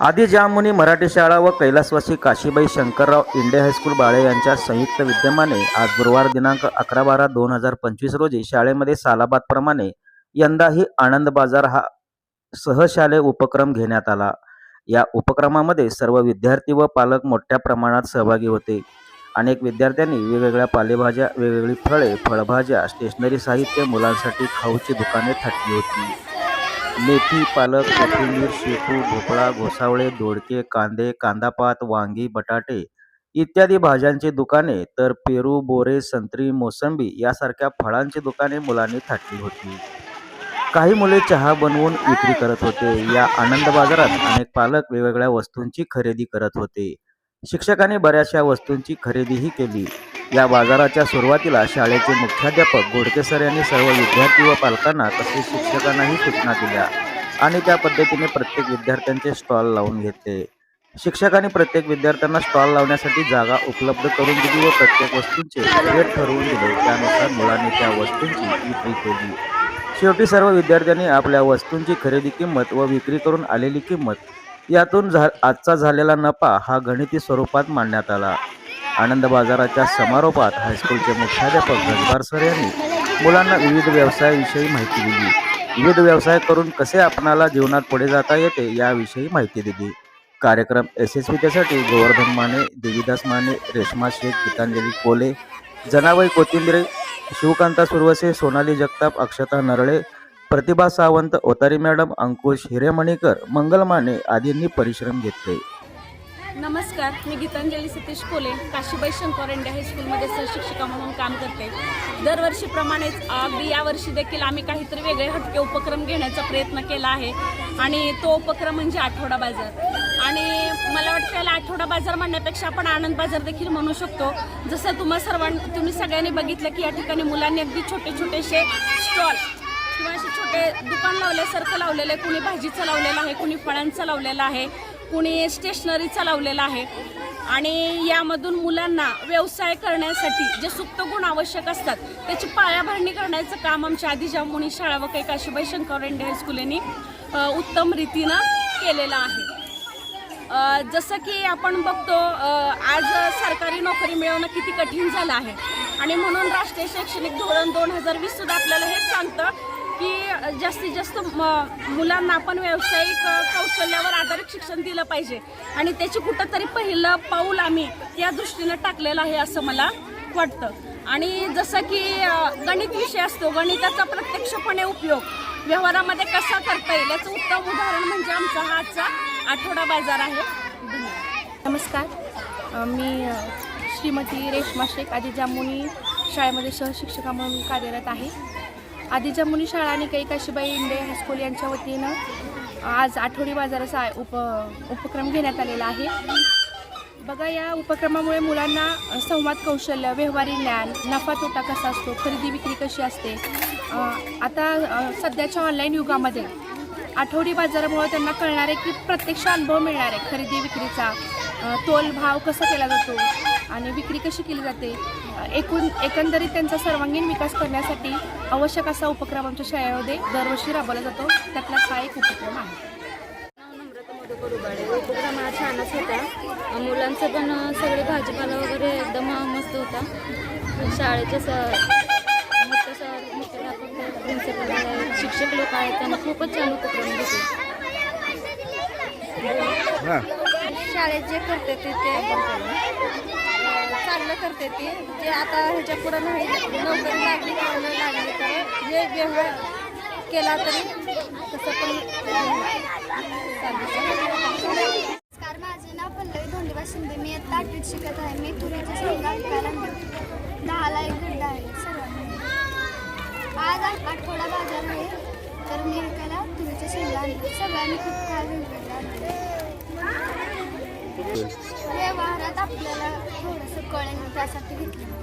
आदी जामुनी मराठी शाळा व कैलासवासी काशीबाई शंकरराव इंडे हायस्कूल बाळे यांच्या संयुक्त विद्यमाने आज गुरुवार दिनांक अकरा बारा दोन हजार पंचवीस रोजी शाळेमध्ये सालाबादप्रमाणे यंदाही आनंद बाजार हा सहशालेय उपक्रम घेण्यात आला. या उपक्रमामध्ये सर्व विद्यार्थी व पालक मोठ्या प्रमाणात सहभागी होते. अनेक विद्यार्थ्यांनी वेगवेगळ्या पालेभाज्या वेगवेगळी फळे फळभाज्या स्टेशनरी साहित्य मुलांसाठी खाऊची दुकाने थाटली होती. मेथी पालक कोथिंबीर शेपू भोपळा घोसावळे दोडके कांदे कांदापात वांगी बटाटे इत्यादी भाज्यांची दुकाने तर पेरू बोरे संत्री मोसंबी यासारख्या फळांची दुकाने मुलांनी थाटली होती. काही मुले चहा बनवून विक्री करत होते. या आनंद बाजारात अनेक पालक वेगवेगळ्या वस्तूंची खरेदी करत होते. शिक्षकांनी बऱ्याचशा वस्तूंची खरेदीही केली. या बाजाराच्या सुरुवातीला शाळेचे मुख्याध्यापक घोडकेसर यांनी सर्व विद्यार्थी व पालकांना तसेच शिक्षकांनाही सूचना दिल्या आणि त्या पद्धतीने प्रत्येक विद्यार्थ्यांचे स्टॉल लावून घेतले. शिक्षकांनी प्रत्येक विद्यार्थ्यांना स्टॉल लावण्यासाठी जागा उपलब्ध करून दिली व प्रत्येक वस्तूंचे रेट ठरवून दिले. त्यानुसार मुलांनी त्या वस्तूंची विक्री केली. शेवटी सर्व विद्यार्थ्यांनी आपल्या वस्तूंची खरेदी किंमत व विक्री करून आलेली किंमत यातून झा आजचा झालेला नफा हा गणिती स्वरूपात मांडण्यात आला. आनंद बाजाराच्या समारोपात हायस्कूलचे मुख्याध्यापक गजबार सर यांनी मुलांना विविध व्यवसायाविषयी माहिती दिली. विविध व्यवसाय करून कसे आपणाला जीवनात पुढे जाता येते याविषयी माहिती दिली. कार्यक्रम यशस्वीतेसाठी गोवर्धन माने देवीदास माने रेश्मा शेख गीतांजली कोले जनाबाई कोथिंबरे शिवकांता सुरवसे सोनाली जगताप अक्षता नरळे प्रतिभा सावंत ओतारी मॅडम अंकुश हिरेमणीकर मंगल माने आदींनी परिश्रम घेतले. नमस्कार मी गीतांजली सतीश कोले काशीबाई शंकर इंडिया हायस्कूलमध्ये सहशिक्षिका म्हणून काम करते. दरवर्षीप्रमाणेच अगदी यावर्षी देखील आम्ही काहीतरी वेगळे हटके उपक्रम घेण्याचा प्रयत्न केला आहे. आणि तो उपक्रम म्हणजे आठवडा बाजार. आणि मला वाटतं त्याला आठवडा बाजार म्हणण्यापेक्षा आपण आनंद बाजार देखील म्हणू शकतो. जसं तुम्हा सर्वांना तुम्ही सगळ्यांनी बघितलं की या ठिकाणी मुलांनी अगदी छोटे छोटेसे स्टॉल किंवा असे छोटे दुकान लावल्यासारखं लावलेलं आहे. कुणी भाजीचं लावलेलं आहे कुणी फळांचं लावलेलं आहे. कुणी स्टेशनरीचा लावलेला आहे. आणि यामधून मुलांना व्यवसाय करण्यासाठी जे सुप्त गुण आवश्यक असतात त्याची पायाभरणी करण्याचं काम आमच्या आधीच्या मुनी शाळा व काही काशीबाई शंकर इंडिया हायस्कूल यांनी उत्तम रीतीनं केलेलं आहे. जसं की आपण बघतो आज सरकारी नोकरी मिळवणं किती कठीण झालं आहे. आणि म्हणून राष्ट्रीय शैक्षणिक धोरण दोन हजार वीस सुद्धा आपल्याला हे सांगतं की जास्तीत जास्त म- मुलांना आपण व्यावसायिक कौशल्यावर आधारित शिक्षण दिलं पाहिजे. आणि त्याची कुठंतरी पहिलं पाऊल आम्ही या दृष्टीनं टाकलेलं आहे असं मला वाटतं. आणि जसं की गणित विषय असतो गणिताचा प्रत्यक्षपणे उपयोग व्यवहारामध्ये कसा करता येईल याचं उत्तम उदाहरण म्हणजे आमचा हा आजचा आठवडा बाजार आहे. नमस्कार. मी श्रीमती रेश्मा शेख आदिजामुनी शाळेमध्ये सहशिक्षिका म्हणून कार्यरत आहे. आदिजामुनी शाळा आणि काही काशीबाई इंडे हायस्कूल यांच्या वतीनं आज आठवडी बाजाराचा उप उपक्रम घेण्यात आलेला आहे. बघा या उपक्रमामुळे मुलांना संवाद कौशल्य व्यवहारी ज्ञान नफा तोटा कसा असतो खरेदी विक्री कशी असते आता सध्याच्या ऑनलाईन युगामध्ये आठवडी बाजारामुळे त्यांना कळणार आहे की प्रत्यक्ष अनुभव मिळणार आहे खरेदी विक्रीचा तोल भाव कसा केला जातो आणि विक्री कशी केली जाते? एकूण एकंदरीत त्यांचा सर्वांगीण विकास करण्यासाठी आवश्यक असा उपक्रम आमच्या शाळेमध्ये दरवर्षी राबवला जातो. त्यातला हा एक उपक्रम आहे. उपक्रम हा छानच होता. मुलांचं पण सगळे भाजीपाला वगैरे एकदम मस्त होता. शाळेचे मुख्याध्यापक प्रिन्सिपल शिक्षक लोक आहेत. त्यांना खूपच छान उपक्रम घेतले शाळेत जे करते ते ते अं, चांगलं करते ती जे आता ह्याच्या पुढं नाही नोकरी लागली किंवा लागली तर जे व्यवहार केला तरी तसं पण नमस्कार माझे नाव पल्लवी धोंडीबा शिंदे. मी आता आठवीत शिकत आहे. मी तुरीच्या शेंगा विकायला दहाला एक गड्डा आहे सर्वांनी. आज आठवडा बाजार आहे तर मी विकायला तुरीच्या शेंगा सगळ्यांनी खूप काय वेगवेगळं आणते व्यवहारात आपल्याला थोडंसं कळेल म्हणजे त्यासाठी घेतलं.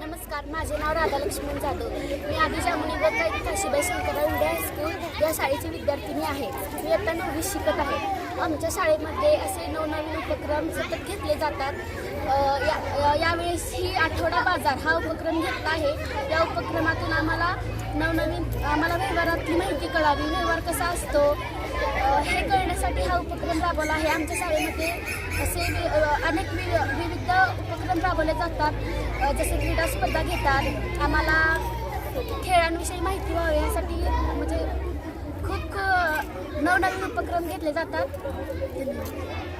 नमस्कार माझे नाव राधालक्ष्मण जाधव. मी आधी जामुनी व काही काशीबाई शंकरराव इंडिया हायस्कूल या शाळेची विद्यार्थिनी आहे. मी आता नववी शिकत आहे. आमच्या शाळेमध्ये असे नवनवीन उपक्रम सतत घेतले जातात. या यावेळेस ही आठवडा बाजार हा उपक्रम घेतला आहे. या उपक्रमातून आम्हाला नवनवीन आम्हाला व्यवहारातली माहिती कळावी. व्यवहार कसा असतो? हे करण्यासाठी हा उपक्रम राबवला आहे. आमच्या शाळेमध्ये असे वि- अनेक वि विविध उपक्रम राबवले जातात. जसे क्रीडा स्पर्धा घेतात. आम्हाला खेळांविषयी माहिती व्हावी यासाठी म्हणजे खूप नवनवीन उपक्रम घेतले जातात. धन्यवाद.